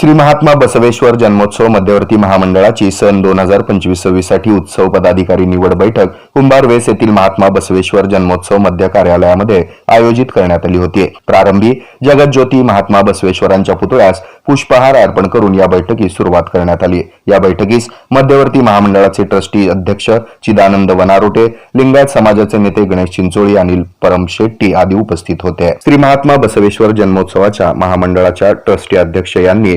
श्री महात्मा बसवेश्वर जन्मोत्सव मध्यवर्ती महामंडळाची सन दोन हजार पंचवीस सव्वीससाठी उत्सव पदाधिकारी निवड बैठक कुंभार वेस येथील महात्मा बसवेश्वर जन्मोत्सव मध्य कार्यालयामध्ये आयोजित करण्यात आली होती. प्रारंभी जगज्योती महात्मा बसवेश्वरांच्या पुतळ्यास पुष्पहार अर्पण करून या बैठकीस सुरुवात करण्यात आली. या बैठकीस मध्यवर्ती महामंडळाचे ट्रस्टी अध्यक्ष चिदानंद वनारोटे लिंगायत समाजाचे नेते गणेश चिंचोळी अनिल परम शेट्टी आदी उपस्थित होते. श्री महात्मा बसवेश्वर जन्मोत्सवाच्या महामंडळाच्या ट्रस्टी अध्यक्ष यांनी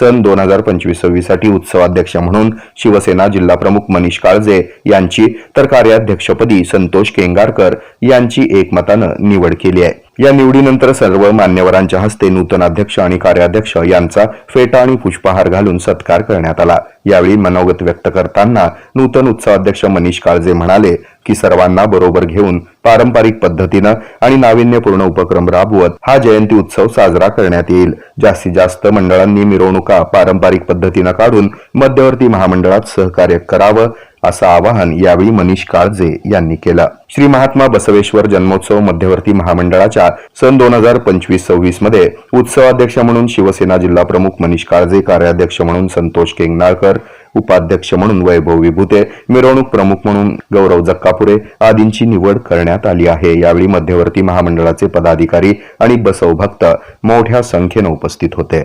सन दोन हजार पंचवीस सव्वीससाठी उत्सवाध्यक्ष म्हणून शिवसेना जिल्हा प्रमुख मनीष काळजे यांची तर कार्याध्यक्षपदी संतोष केंगारकर यांची एकमतानं निवड केली आहे. या निवडीनंतर सर्व मान्यवरांच्या हस्ते नूतन अध्यक्ष आणि कार्याध्यक्ष यांचा फेटा आणि पुष्पहार घालून सत्कार करण्यात आला. यावेळी मनोगत व्यक्त करताना नूतन उत्सवाध्यक्ष मनीष काळजे म्हणाले की सर्वांना बरोबर घेऊन पारंपरिक पद्धतीनं आणि नाविन्यपूर्ण उपक्रम राबवत हा जयंती उत्सव साजरा करण्यात येईल. जास्तीत जास्त मंडळांनी मिरवणूक पारंपरिक पद्धतीनं काढून मध्यवर्ती महामंडळात सहकार्य करावं असं आवाहन यावेळी मनीष काळजे यांनी केलं. श्री महात्मा बसवेश्वर जन्मोत्सव मध्यवर्ती महामंडळाच्या सन दोन हजार पंचवीस सव्वीसमध्ये उत्सवाध्यक्ष म्हणून शिवसेना जिल्हा प्रमुख मनीष काळजे कार्याध्यक्ष म्हणून संतोष केंगनाळकर उपाध्यक्ष म्हणून वैभव विभूते मिरवणूक प्रमुख म्हणून गौरव जक्कापुरे आदींची निवड करण्यात आली आहे. यावेळी मध्यवर्ती महामंडळाचे पदाधिकारी आणि बसव भक्त मोठ्या संख्येनं उपस्थित होते.